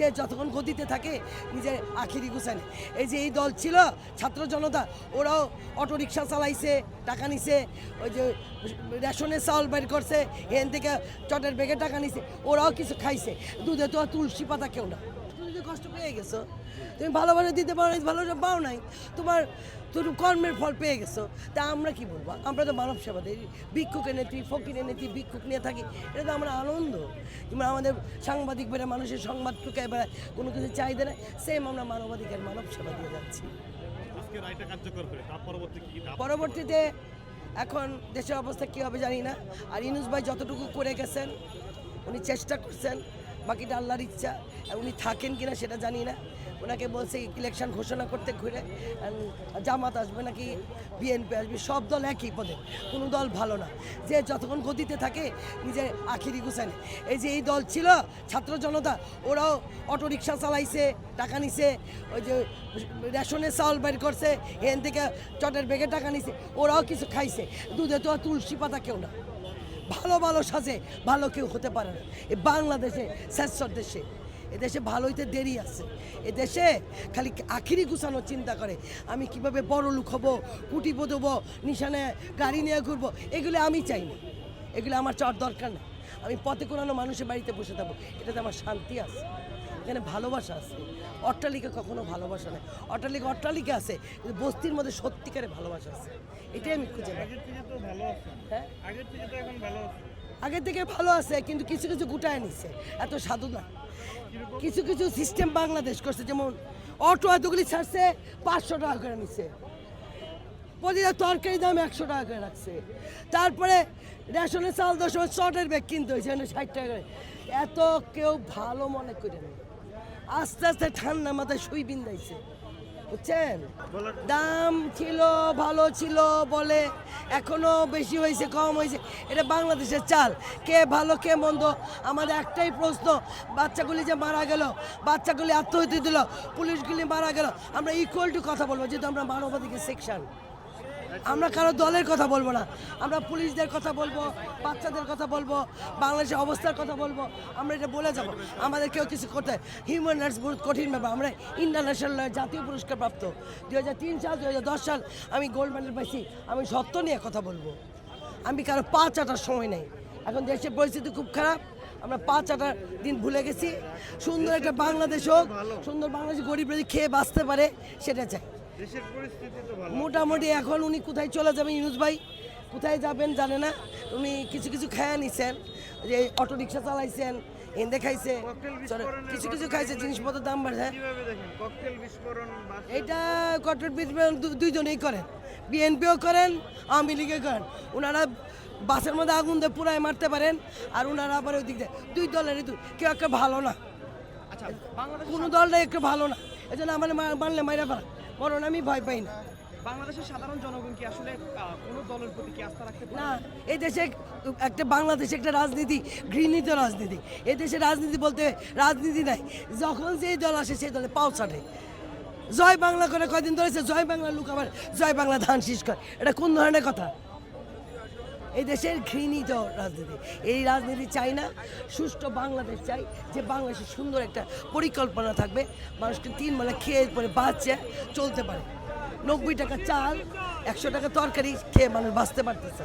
যে যতক্ষণ গতিতে থাকে, নিজের আখিরি গুছানে এই যে এই দল ছিল, ছাত্র জনতা, ওরাও অটো রিক্সা চালাইছে, টাকা নিছে, ওই যে রেশনের চাউল বের করছে, এখান থেকে চটের বেগে টাকা নিছে, ওরাও কিছু খাইছে। দুধে তো তুলসী পাতা কেউ না। তুমি কষ্ট পেয়ে গেছো। তুমি ভালোভাবে দিতে পারো নাই ভালো পাও নাই তোমার তুমি কর্মের ফল পেয়ে গেছো। তা আমরা কি বলব? আমরা তো মানব সেবা দিই। ভিক্ষুকে নেত্রী ফকিরে নেত্রী ভিক্ষুক নিয়ে থাকি এটা তো আমরা আনন্দ। কিংবা আমাদের সাংবাদিক বেড়ে মানুষের সংবাদ টুকায় বেড়ায় কোনো কিছু চাহিদা নেই। সেম আমরা মানবাধিকার মানব সেবা দিয়ে যাচ্ছি? পরবর্তীতে এখন দেশের অবস্থা কী হবে জানি না। আর ইনুস ভাই যতটুকু করে গেছেন উনি চেষ্টা করছেন বাকিটা আল্লাহর ইচ্ছা। উনি থাকেন কিনা সেটা জানি না। ওনাকে বলছে ইলেকশন ঘোষণা করতে ঘুরে জামাত আসবে নাকি বিএনপি আসবে, সব দল একই পদে, কোনো দল ভালো না। যে যতক্ষণ গতিতে থাকে, নিজের আখিরি গুছানে এই যে এই দল ছিল, ছাত্র জনতা, ওরাও অটো রিক্সা চালাইছে, টাকা নিছে, ওই যে রেশনের চাউল বের করছে, এখান থেকে চটের বেগে টাকা নিছে, ওরাও কিছু খাইছে। দুধে তো তুলসী পাতা কেউ না। ভালো ভালো সাজে ভালো কেউ হতে পারে না। এ বাংলাদেশে শ্রেষ্ঠর দেশে। এদেশে ভালো হইতে দেরি আছে। এ দেশে খালি আখিরি গুছানোর চিন্তা করে। আমি কীভাবে বড় লোক হব কুটি হব নিশানে গাড়ি নিয়ে ঘুরবো, এগুলো আমি চাই না। এগুলো আমার চাওয়ার দরকার নেই আমি পথে কোনানো মানুষের বাড়িতে বসে থাকব। এটাতে আমার শান্তি আছে। এখানে ভালোবাসা আছে। অট্টালিকা কখনো ভালোবাসা নেই। অট্টালিকা অট্টালিকা আছে কিন্তু বস্তির মধ্যে সত্যিকারে ভালোবাসা আছে। এটাই আমি খুঁজে আগের থেকে ভালো আছে। হ্যাঁ? আগের থেকে তো এখন ভালো আছে। আগের থেকে ভালো আছে কিন্তু কিছু কিছু গুটায় নিছে। এত সাধু না। কিছু কিছু সিস্টেম বাংলাদেশ করছে যেমন অটো এতগুলি ছাড়ছে পাঁচশো টাকা করে নিচ্ছে প্রতিটা তরকারি দাম একশো টাকা করে রাখছে। তারপরে রেশনের চাল দশ সময় শর্টের ব্যাগ কিনতে হয়েছে ষাট টাকা করে। এত কেউ ভালো মনে করে আস্তে আস্তে ঠান্ডা মাথায় সুই বিন্দাইছে বুঝছেন? দাম ছিল, ভালো ছিল বলে এখনও বেশি হয়েছে, কম হয়েছে। এটা বাংলাদেশের চাল। কে ভালো, কে মন্দ? আমাদের একটাই প্রশ্ন, বাচ্চাগুলি যে মারা গেল, বাচ্চাগুলি আত্মহত্যা দিল, পুলিশগুলি মারা গেল, আমরা ইকুয়াল টু কথা বলব, যেহেতু আমরা মানবাধিকার সেকশন আমরা কারও দলের কথা বলব না। আমরা পুলিশদের কথা বলব, বাচ্চাদের কথা বলব, বাংলাদেশের অবস্থার কথা বলব। আমরা এটা বলে যাব। আমাদের কেউ কিছু করতে হিউম্যান রাইটস বহুত কঠিন ব্যাপার। আমরা ইন্টারন্যাশনাল জাতীয় পুরস্কার প্রাপ্ত দু হাজার তিন সাল দু হাজার দশ সাল আমি গোল্ড মেডেল পাইছি। আমি সত্য নিয়ে কথা বলব। আমি কারও পা চাটার সময় নেই। এখন দেশের পরিস্থিতি খুব খারাপ। আমরা পা চাটার দিন ভুলে গেছি। সুন্দর একটা বাংলাদেশ হোক, সুন্দর বাংলাদেশ গরিব খেয়ে বাঁচতে পারে, সেটা চাই। দেশের পরিস্থিতি তো ভালো। মোটামুটি এখন উনি কোথায় চলে যাবেন ইউনুস ভাই? কোথায় যাবেন জানে না। উনি কিছু কিছু খায়া নিছেন যে অটো রিক্সা চালাইছেন এন্দে খাইছে। কিছু কিছু খাইছে জিনিসপত্রের দাম বাড়ছে। এটা ককটেল বিস্ফোরণ দুইজনেই করেন। বিএনপিও করেন আওয়ামী লীগে করেন। ওনারা বাসের মধ্যে আগুন দিয়ে পুরাই মারতে পারেন আর ওনারা আবার ওই দিক দিয়ে দুই দলেরই দুই। কেউ একটা ভালো না। আচ্ছা কোনো দলটাই একটু ভালো না। এই জন্য আমার মানলে মাইরা পারা বরং আমি ভয় পাই না। বাংলাদেশের সাধারণ জনগণ কি আসলে কোনো দলের প্রতি কি আস্থা রাখতে না এই দেশে একটা বাংলাদেশে একটা রাজনীতি ঘৃণিত রাজনীতি। এই দেশে রাজনীতি বলতে রাজনীতি নাই। যখন যেই দল আসে সেই দলে পাও ছাড়ে জয় বাংলা করে কয়দিন ধরেছে? জয় বাংলা লোক আবার জয় বাংলা ধান শীষ করে। এটা কোন ধরনের কথা? এই দেশের ঘৃণিত রাজনীতি এই রাজনীতি চাই না, সুষ্ঠু বাংলাদেশ চাই, যে বাংলাদেশের সুন্দর একটা পরিকল্পনা থাকবে, মানুষকে তিন বেলা খেয়ে পরে বাঁচছে, চলতে পারে নব্বই টাকা চাল, একশো টাকা তরকারি খেয়ে মানুষ বাঁচতে পারতেছে।